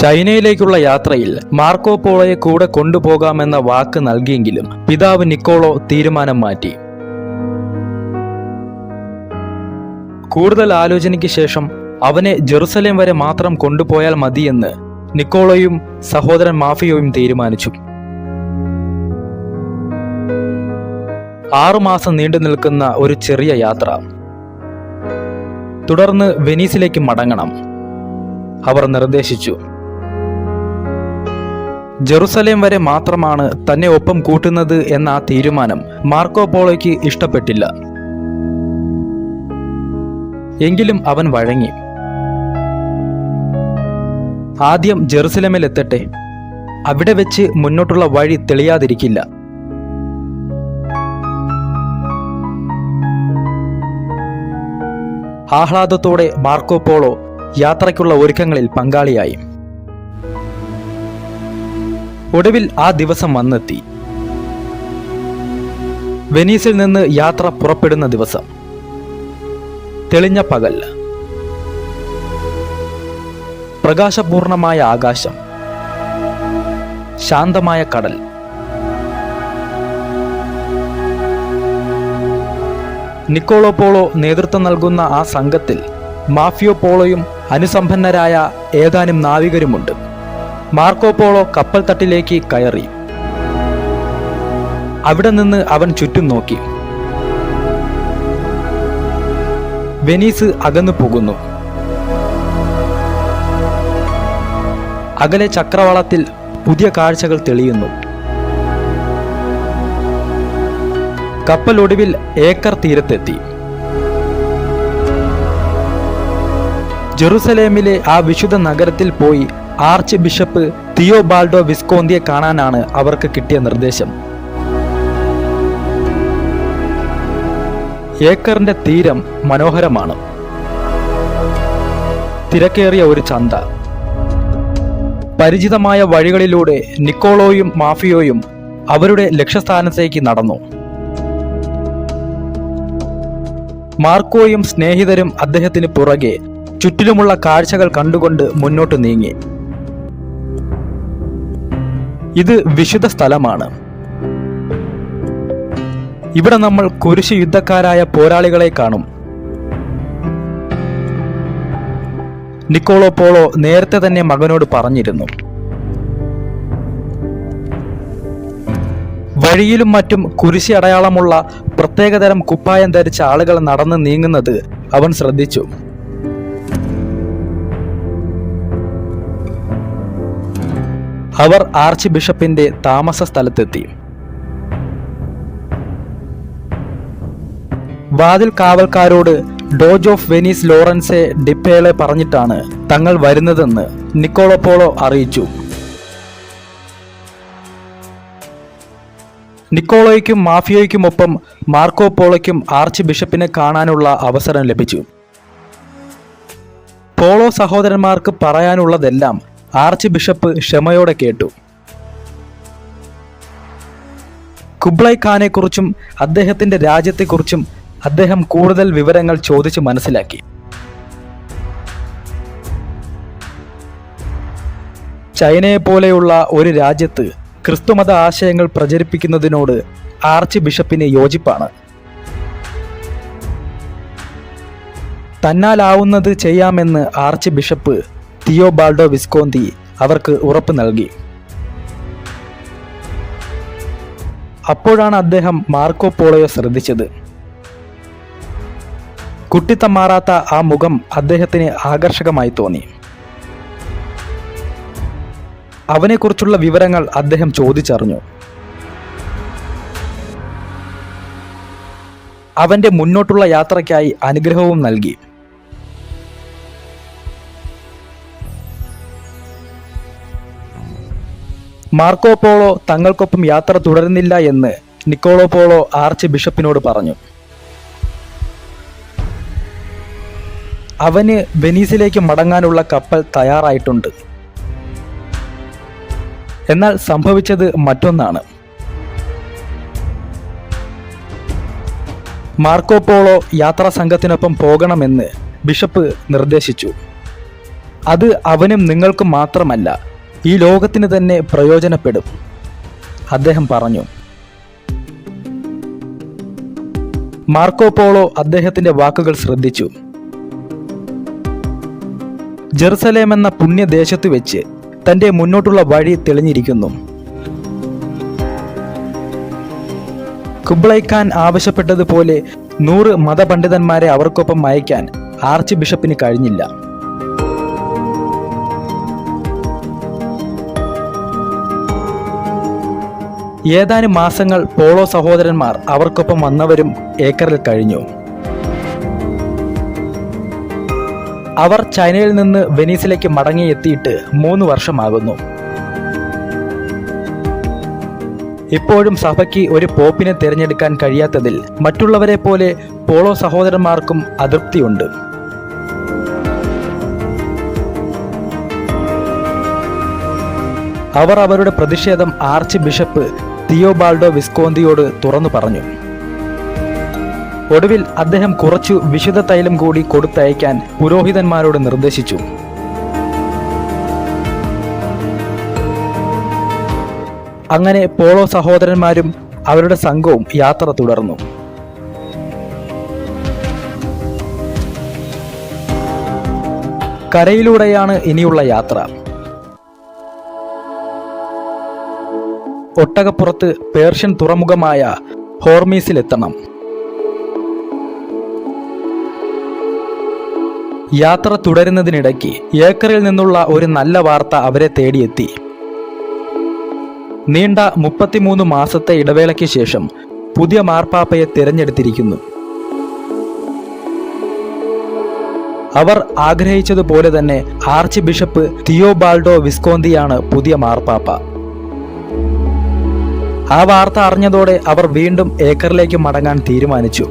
ചൈനയിലേക്കുള്ള യാത്രയിൽ മാർക്കോ പോളോയെ കൂടെ കൊണ്ടുപോകാമെന്ന വാക്ക് നൽകിയെങ്കിലും പിതാവ് നിക്കോളോ തീരുമാനം മാറ്റി. കൂടുതൽ ആലോചനയ്ക്ക് ശേഷം അവനെ ജെറുസലേം വരെ മാത്രം കൊണ്ടുപോയാൽ മതിയെന്ന് നിക്കോളോയും സഹോദരൻ മാഫിയോയും തീരുമാനിച്ചു. ആറുമാസം നീണ്ടു നിൽക്കുന്ന ഒരു ചെറിയ യാത്ര. തുടർന്ന് വെനീസിലേക്ക് മടങ്ങണം. അവർ നിർദ്ദേശിച്ചു. ജെറുസലേം വരെ മാത്രമാണ് തന്നെ ഒപ്പം കൂട്ടുന്നത് എന്ന ആ തീരുമാനം മാർക്കോ പോളോയ്ക്ക് ഇഷ്ടപ്പെട്ടില്ല. എങ്കിലും അവൻ വഴങ്ങി. ആദ്യം ജെറുസലേമിൽ എത്തട്ടെ അവിടെ വെച്ച് മുന്നോട്ടുള്ള വഴി തെളിയാതിരിക്കില്ല. ആഹ്ലാദത്തോടെ മാർക്കോ പോളോ യാത്രയ്ക്കുള്ള ഒരുക്കങ്ങളിൽ പങ്കാളിയായി. ഒടുവിൽ ആ ദിവസം വന്നെത്തി. വെനീസിൽ നിന്ന് യാത്ര പുറപ്പെടുന്ന ദിവസം. തെളിഞ്ഞ പകൽ. പ്രകാശപൂർണമായ ആകാശം. ശാന്തമായ കടൽ. നിക്കോളോ പോളോ നേതൃത്വം നൽകുന്ന ആ സംഘത്തിൽ മാഫിയോ പോളോയും അനുസമ്പന്നരായ ഏതാനും നാവികരുമുണ്ട്. മാർക്കോ പോളോ കപ്പൽ തട്ടിലേക്ക് കയറി. അവിടെ നിന്ന് അവൻ ചുറ്റും നോക്കി. വെനീസ് അകന്നു പോകുന്നു. അകലെ ചക്രവാളത്തിൽ പുതിയ കാഴ്ചകൾ തെളിയുന്നു. കപ്പൽ ഒടുവിൽ ഏക്കർ തീരത്തെത്തി. ജെറുസലേമിലെ ആ വിശുദ്ധ നഗരത്തിൽ പോയി ആർച്ച് ബിഷപ്പ് തിയോബാൾഡോ വിസ്കോന്തിയെ കാണാനാണ് അവർക്ക് കിട്ടിയ നിർദ്ദേശം. ഏക്കറിന്റെ തീരം മനോഹരമാണ്. തിരക്കേറിയ ഒരു ചന്ത. പരിചിതമായ വഴികളിലൂടെ നിക്കോളോയും മാഫിയോയും അവരുടെ ലക്ഷ്യസ്ഥാനത്തേക്ക് നടന്നു. മാർക്കോയും സ്നേഹിതരും അദ്ദേഹത്തിന് പുറകെ ചുറ്റിലുമുള്ള കാഴ്ചകൾ കണ്ടുകൊണ്ട് മുന്നോട്ട് നീങ്ങി. ഇത് വിശുദ്ധ സ്ഥലമാണ്. ഇവിടെ നമ്മൾ കുരിശ് യുദ്ധക്കാരായ പോരാളികളെ കാണും. നിക്കോളോ പോളോ നേരത്തെ തന്നെ മകനോട് പറഞ്ഞിരുന്നു. വഴിയിലും മറ്റും കുരിശി അടയാളമുള്ള പ്രത്യേകതരം കുപ്പായം ധരിച്ച ആളുകൾ നടന്ന് നീങ്ങുന്നത് അവൻ ശ്രദ്ധിച്ചു. അവർ ആർച്ച് ബിഷപ്പിന്റെ താമസ സ്ഥലത്തെത്തി. വാതിൽ കാവൽക്കാരോട് ഡോജ് ഓഫ് വെനീസ് ലോറൻസെ ഡിപ്പേളെ പറഞ്ഞിട്ടാണ് തങ്ങൾ വരുന്നതെന്ന് നിക്കോളോപോളോ അറിയിച്ചു. നിക്കോളോയ്ക്കും മാഫിയോയ്ക്കുമൊപ്പം മാർക്കോ പോളോയ്ക്കും ആർച്ച് ബിഷപ്പിനെ കാണാനുള്ള അവസരം ലഭിച്ചു. പോളോ സഹോദരന്മാർക്ക് പറയാനുള്ളതെല്ലാം ആർച്ച് ബിഷപ്പ് ക്ഷമയോടെ കേട്ടു. കുബ്ലൈ ഖാനെക്കുറിച്ചും അദ്ദേഹത്തിന്റെ രാജ്യത്തെക്കുറിച്ചും അദ്ദേഹം കൂടുതൽ വിവരങ്ങൾ ചോദിച്ചു മനസ്സിലാക്കി. ചൈനയെ പോലെയുള്ള ഒരു രാജ്യത്ത് ക്രിസ്തുമത ആശയങ്ങൾ പ്രചരിപ്പിക്കുന്നതിനോട് ആർച്ച് ബിഷപ്പിന് യോജിപ്പാണ്. തന്നാലാവുന്നത് ചെയ്യാമെന്ന് ആർച്ച് ബിഷപ്പ് തിയോബാൾഡോ വിസ്കോന്തി അവർക്ക് ഉറപ്പ് നൽകി. അപ്പോഴാണ് അദ്ദേഹം മാർക്കോ പോളോയെ ശ്രദ്ധിച്ചത്. കുട്ടിത്തം മാറാത്ത ആ മുഖം അദ്ദേഹത്തിന് ആകർഷകമായി തോന്നി. അവനെക്കുറിച്ചുള്ള വിവരങ്ങൾ അദ്ദേഹം ചോദിച്ചറിഞ്ഞു. അവന്റെ മുന്നോട്ടുള്ള യാത്രയ്ക്കായി അനുഗ്രഹവും നൽകി. മാർക്കോ പോളോ തങ്ങൾക്കൊപ്പം യാത്ര തുടരുന്നില്ല എന്ന് നിക്കോളോ പോളോ ആർച്ച് ബിഷപ്പിനോട് പറഞ്ഞു. അവന് വെനീസിലേക്ക് മടങ്ങാനുള്ള കപ്പൽ തയ്യാറായിട്ടുണ്ട്. എന്നാൽ സംഭവിച്ചത് മറ്റൊന്നാണ്. മാർക്കോ പോളോ യാത്രാ സംഘത്തിനൊപ്പം പോകണമെന്ന് ബിഷപ്പ് നിർദ്ദേശിച്ചു. അത് അവനും നിങ്ങൾക്കും മാത്രമല്ല ഈ ലോകത്തിന് തന്നെ പ്രയോജനപ്പെടും. അദ്ദേഹം പറഞ്ഞു. മാർക്കോ പോളോ അദ്ദേഹത്തിന്റെ വാക്കുകൾ ശ്രദ്ധിച്ചു. ജെറുസലേം എന്ന പുണ്യദേശത്ത് വെച്ച് തന്റെ മുന്നോട്ടുള്ള വഴി തെളിഞ്ഞിരിക്കുന്നു. കുബ്ലൈ ഖാൻ ആവശ്യപ്പെട്ടതുപോലെ നൂറ് മതപണ്ഡിതന്മാരെ അവർക്കൊപ്പം അയക്കാൻ ആർച്ച് ബിഷപ്പിന് കഴിഞ്ഞില്ല. ഏതാനും മാസങ്ങൾ പോളോ സഹോദരന്മാർ അവർക്കൊപ്പം വന്നവരും ഏക്കറിൽ കഴിഞ്ഞു. അവർ ചൈനയിൽ നിന്ന് വെനീസിലേക്ക് മടങ്ങിയെത്തിയിട്ട് മൂന്ന് വർഷമാകുന്നു. ഇപ്പോഴും സഭയ്ക്ക് ഒരു പോപ്പിനെ തിരഞ്ഞെടുക്കാൻ കഴിയാത്തതിൽ മറ്റുള്ളവരെ പോലെ പോളോ സഹോദരന്മാർക്കും അതൃപ്തിയുണ്ട്. അവർ അവരുടെ പ്രതിഷേധം ആർച്ച് ബിഷപ്പ് തിയോബാൾഡോ വിസ്കോന്തിയോട് തുറന്നു പറഞ്ഞു. ഒടുവിൽ അദ്ദേഹം കുറച്ചു വിശുദ്ധ തൈലം കൂടി കൊടുത്തയക്കാൻ പുരോഹിതന്മാരോട് നിർദ്ദേശിച്ചു. അങ്ങനെ പോളോ സഹോദരന്മാരും അവരുടെ സംഘവും യാത്ര തുടർന്നു. കരയിലൂടെയാണ് ഇനിയുള്ള യാത്ര. ഒട്ടകപ്പുറത്ത് പേർഷ്യൻ തുറമുഖമായ ഹോർമീസിലെത്തണം. യാത്ര തുടരുന്നതിനിടയ്ക്ക് ഏക്കറിൽ നിന്നുള്ള ഒരു നല്ല വാർത്ത അവരെ തേടിയെത്തി. നീണ്ട മുപ്പത്തിമൂന്ന് മാസത്തെ ഇടവേളയ്ക്ക് ശേഷം പുതിയ മാർപ്പാപ്പയെ തിരഞ്ഞെടുത്തിരിക്കുന്നു. അവർ ആഗ്രഹിച്ചതുപോലെ തന്നെ ആർച്ച് ബിഷപ്പ് തിയോബാൾഡോ വിസ്കോന്തിയാണ് പുതിയ മാർപ്പാപ്പ. ആ വാർത്ത അറിഞ്ഞതോടെ അവർ വീണ്ടും ഏക്കറിലേക്ക് മടങ്ങാൻ തീരുമാനിച്ചു.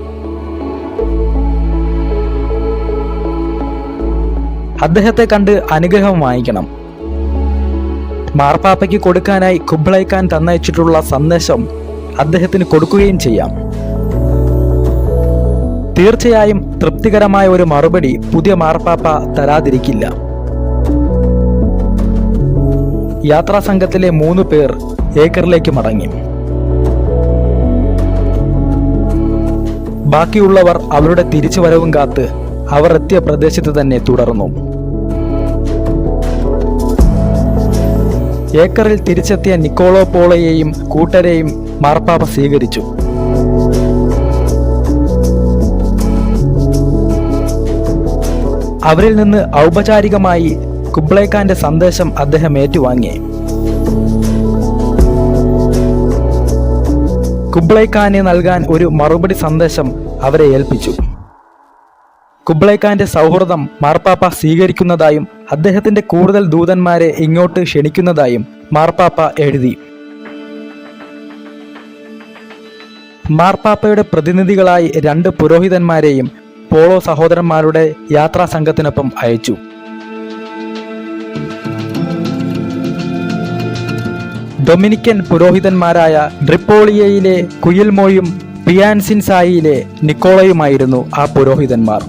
അദ്ദേഹത്തെ കണ്ട് അനുഗ്രഹം വാങ്ങിക്കണം. മാർപ്പാപ്പയ്ക്ക് കൊടുക്കാനായി കുബ്ലൈക്കാൻ തന്നയച്ചിട്ടുള്ള സന്ദേശം അദ്ദേഹത്തിന് കൊടുക്കുകയും ചെയ്യാം. തീർച്ചയായും തൃപ്തികരമായ ഒരു മറുപടി പുതിയ മാർപ്പാപ്പ തരാതിരിക്കില്ല. യാത്രാ സംഘത്തിലെ മൂന്ന് പേർ ഏക്കറിലേക്ക് മടങ്ങി. ബാക്കിയുള്ളവർ അവരുടെ തിരിച്ചുവരവും കാത്ത് അവർ എത്തിയ പ്രദേശത്ത് തന്നെ തുടർന്നു. ഏക്കറിൽ തിരിച്ചെത്തിയ നിക്കോളോ പോളയെയും കൂട്ടരെയും മാർപ്പാപ്പ സ്വീകരിച്ചു. അവരിൽ നിന്ന് ഔപചാരികമായി കുബ്ലൈഖാന്റെ സന്ദേശം അദ്ദേഹം ഏറ്റുവാങ്ങി. കുബ്ലൈ നൽകാൻ ഒരു മറുപടി സന്ദേശം അവരെ ഏൽപ്പിച്ചു. കുബ്ലൈ ഖാന്റെ സൗഹൃദം മാർപ്പാപ്പ സ്വീകരിക്കുന്നതായും അദ്ദേഹത്തിന്റെ കൂടുതൽ ദൂതന്മാരെ ഇങ്ങോട്ട് ക്ഷണിക്കുന്നതായും മാർപ്പാപ്പ എഴുതി. മാർപ്പാപ്പയുടെ പ്രതിനിധികളായി രണ്ട് പുരോഹിതന്മാരെയും പോളോ സഹോദരന്മാരുടെ യാത്രാ സംഘത്തിനൊപ്പം അയച്ചു. ഡൊമിനിക്കൻ പുരോഹിതന്മാരായ ഡ്രിപ്പോളിയയിലെ കുയിൽമോയും പിയാൻസിൻസായിലെ നിക്കോളയുമായിരുന്നു ആ പുരോഹിതന്മാർ.